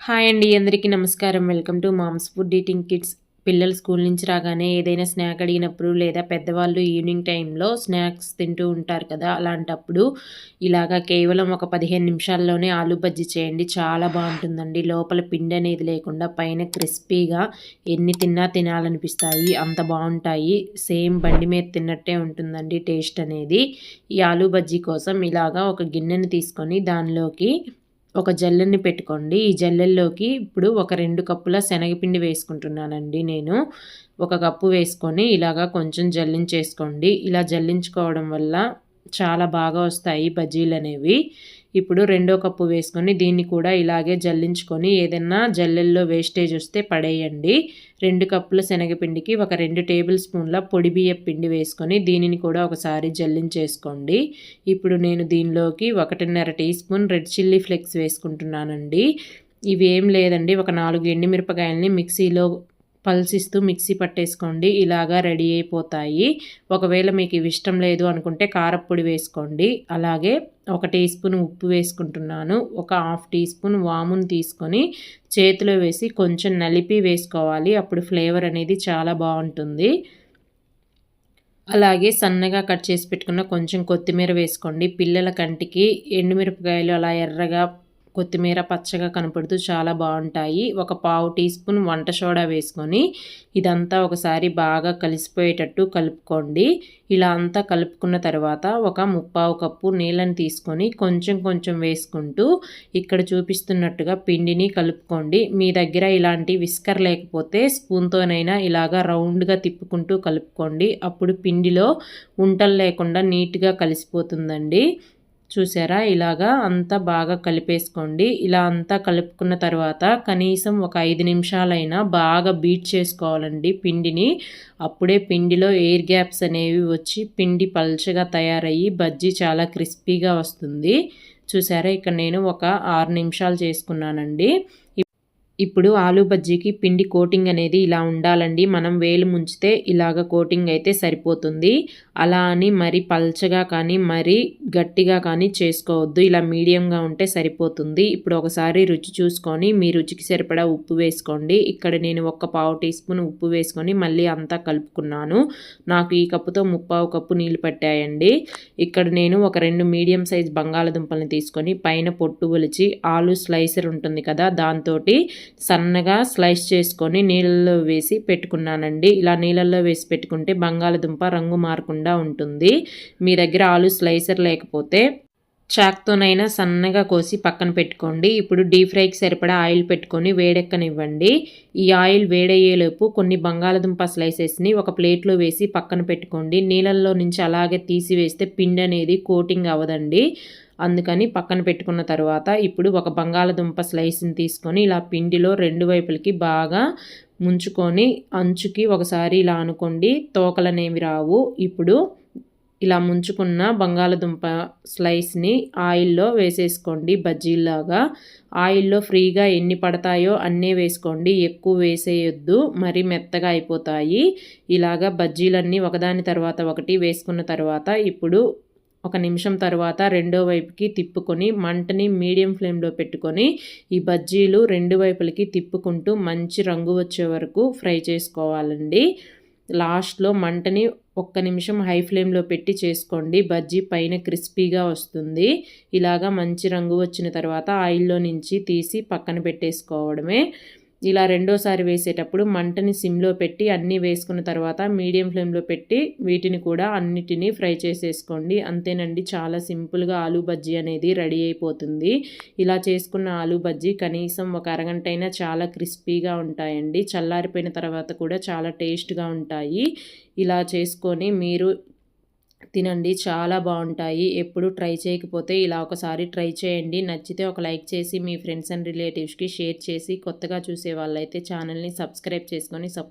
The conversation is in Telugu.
హాయ్ అండి అందరికీ నమస్కారం. Welcome to moms food eating kids. పిల్లలు స్కూల్ నుంచి రాగానే ఏదైనా స్నాక్ అడిగినప్పుడు లేదా పెద్దవాళ్ళు ఈవినింగ్ టైంలో స్నాక్స్ తింటూ ఉంటారు కదా అలాంటప్పుడు ఇలాగా కేవలం ఒక పదిహేను నిమిషాల్లోనే ఆలు బజ్జీ చేయండి. చాలా బాగుంటుందండి. లోపల పిండి అనేది లేకుండా పైన క్రిస్పీగా ఎన్ని తిన్నా తినాలనిపిస్తాయి అంత బాగుంటాయి. సేమ్ బండి మీద తిన్నట్టే ఉంటుందండి టేస్ట్ అనేది. ఈ ఆలు బజ్జీ కోసం ఇలాగా ఒక గిన్నెని తీసుకొని దానిలోకి ఒక జల్లెని పెట్టుకోండి. ఈ జల్లెల్లోకి ఇప్పుడు ఒక రెండు కప్పుల శనగపిండి వేసుకుంటున్నానండి నేను. ఒక కప్పు వేసుకొని ఇలాగా కొంచెం జల్లించేసుకోండి. ఇలా జల్లించుకోవడం వల్ల చాలా బాగా వస్తాయి బజ్జీలు అనేవి. ఇప్పుడు రెండో కప్పు వేసుకొని దీన్ని కూడా ఇలాగే జల్లించుకొని ఏదైనా జల్లెల్లో వేస్టేజ్ వస్తే పడేయండి. రెండు కప్పుల శనగపిండికి ఒక రెండు టేబుల్ స్పూన్ల పొడి బియ్య పిండి వేసుకొని దీనిని కూడా ఒకసారి జల్లించేసుకోండి. ఇప్పుడు నేను దీనిలోకి ఒకటిన్నర teaspoon red chilli flakes వేసుకుంటున్నానండి. ఇవి ఏం లేదండి ఒక నాలుగు ఎండిమిరపకాయలని మిక్సీలో పల్సిస్తూ మిక్సీ పట్టేసుకోండి. ఇలాగా రెడీ అయిపోతాయి. ఒకవేళ మీకు ఇవి ఇష్టం లేదు అనుకుంటే కారప్పొడి వేసుకోండి. అలాగే ఒక టీ స్పూన్ ఉప్పు వేసుకుంటున్నాను. ఒక హాఫ్ టీ స్పూన్ వామును తీసుకొని చేతిలో వేసి కొంచెం నలిపి వేసుకోవాలి. అప్పుడు ఫ్లేవర్ అనేది చాలా బాగుంటుంది. అలాగే సన్నగా కట్ చేసి పెట్టుకున్న కొంచెం కొత్తిమీర వేసుకోండి. పిల్లల కంటికి ఎండుమిరపకాయలు అలా ఎర్రగా కొత్తిమీర పచ్చగా కనపడుతూ చాలా బాగుంటాయి. ఒక పావు టీ స్పూన్ వంట సోడా వేసుకొని ఇదంతా ఒకసారి బాగా కలిసిపోయేటట్టు కలుపుకోండి. ఇలా అంతా కలుపుకున్న తర్వాత ఒక ముప్పావు కప్పు నీళ్ళని తీసుకొని కొంచెం కొంచెం వేసుకుంటూ ఇక్కడ చూపిస్తున్నట్టుగా పిండిని కలుపుకోండి. మీ దగ్గర ఇలాంటి విస్కర్ లేకపోతే స్పూన్తోనైనా ఇలాగా రౌండ్గా తిప్పుకుంటూ కలుపుకోండి. అప్పుడు పిండిలో ఉంటలు లేకుండా నీట్గా కలిసిపోతుందండి. చూసారా? ఇలాగా అంతా బాగా కలిపేసుకోండి. ఇలా అంతా కలుపుకున్న తర్వాత కనీసం ఒక ఐదు నిమిషాలైనా బాగా బీట్ చేసుకోవాలండి పిండిని. అప్పుడే పిండిలో ఎయిర్ గ్యాప్స్ అనేవి వచ్చి పిండి పల్చగా తయారయ్యి బజ్జీ చాలా క్రిస్పీగా వస్తుంది. చూసారా? ఇక్కడ నేను ఒక ఆరు నిమిషాలు చేసుకున్నానండి. ఇప్పుడు ఆలు బజ్జీకి పిండి కోటింగ్ అనేది ఇలా ఉండాలండి. మనం వేలు ముంచితే ఇలాగ కోటింగ్ అయితే సరిపోతుంది. అలా అని మరి పల్చగా కానీ మరి గట్టిగా కానీ చేసుకోవద్దు. ఇలా మీడియంగా ఉంటే సరిపోతుంది. ఇప్పుడు ఒకసారి రుచి చూసుకొని మీ రుచికి సరిపడా ఉప్పు వేసుకోండి. ఇక్కడ నేను ఒక పావు టీ స్పూన్ ఉప్పు వేసుకొని మళ్ళీ అంతా కలుపుకున్నాను. నాకు ఈ కప్పుతో ముప్పావు కప్పు నీళ్ళు పట్టాయండి. ఇక్కడ నేను ఒక రెండు మీడియం సైజ్ బంగాళదుంపలను తీసుకొని పైన పొట్టు ఒలిచి ఆలు స్లైసర్ ఉంటుంది కదా దాంతో సన్నగా స్లైస్ చేసుకొని నీళ్ళల్లో వేసి పెట్టుకున్నానండి. ఇలా నీళ్ళల్లో వేసి పెట్టుకుంటే బంగాళదుంప రంగు మారకుండా ఉంటుంది. మీ దగ్గర ఆలు స్లైసర్ లేకపోతే చాక్తోనైనా సన్నగా కోసి పక్కన పెట్టుకోండి. ఇప్పుడు డీప్ ఫ్రైకి సరిపడా ఆయిల్ పెట్టుకొని వేడెక్కనివ్వండి. ఈ ఆయిల్ వేడయ్యేలోపు కొన్ని బంగాళదుంప స్లైసెస్ని ఒక ప్లేట్లో వేసి పక్కన పెట్టుకోండి. నీళ్ళల్లో నుంచి అలాగే తీసివేస్తే పిండి అనేది కోటింగ్ అవ్వదండి. అందుకని పక్కన పెట్టుకున్న తర్వాత ఇప్పుడు ఒక బంగాళదుంప స్లైస్ని తీసుకొని ఇలా పిండిలో రెండు వైపులకి బాగా ముంచుకొని అంచుకి ఒకసారి ఇలా అనుకోండి తోకలనేవి రావు. ఇప్పుడు ఇలా ముంచుకున్న బంగాళదుంప స్లైస్ని ఆయిల్లో వేసేసుకోండి బజ్జీలాగా ఆయిల్లో ఫ్రీగా ఎన్ని పడతాయో అన్నీ వేసుకోండి ఎక్కువ వేసేయొద్దు మరి మెత్తగా అయిపోతాయి. ఇలాగా బజ్జీలన్నీ ఒకదాని తర్వాత ఒకటి వేసుకున్న తర్వాత ఇప్పుడు ఒక నిమిషం తర్వాత రెండో వైపుకి తిప్పుకొని మంటని మీడియం ఫ్లేమ్లో పెట్టుకొని ఈ బజ్జీలు రెండు వైపులకి తిప్పుకుంటూ మంచి రంగు వచ్చే వరకు ఫ్రై చేసుకోవాలండి. లాస్ట్లో మంటని ఒక్క నిమిషం హై ఫ్లేమ్లో పెట్టి చేసుకోండి. బజ్జీ పైన క్రిస్పీగా వస్తుంది. ఇలాగా మంచి రంగు వచ్చిన తర్వాత ఆయిల్లో నుంచి తీసి పక్కన పెట్టేసుకోవడమే. ఇలా రెండోసారి వేసేటప్పుడు మంటని సిమ్లో పెట్టి అన్నీ వేసుకున్న తర్వాత మీడియం ఫ్లేమ్లో పెట్టి వీటిని కూడా అన్నిటినీ ఫ్రై చేసేసుకోండి. అంతేనండి చాలా సింపుల్గా ఆలూ బజ్జీ అనేది రెడీ అయిపోతుంది. ఇలా చేసుకున్న ఆలూ బజ్జీ కనీసం ఒక అరగంట అయినా చాలా క్రిస్పీగా ఉంటాయండి. చల్లారిపోయిన తర్వాత కూడా చాలా టేస్ట్గా ఉంటాయి. ఇలా చేసుకొని మీరు తినండి చాలా బాగుంటాయి. ఎప్పుడు ట్రై చేయకపోతే ఇలా ఒకసారి ట్రై చేయండి. నచ్చితే ఒక లైక్ చేసి మీ ఫ్రెండ్స్ అండ్ రిలేటివ్స్కి షేర్ చేసి కొత్తగా చూసే వాళ్ళైతే ఛానల్ని సబ్స్క్రైబ్ చేసుకొని సపోర్ట్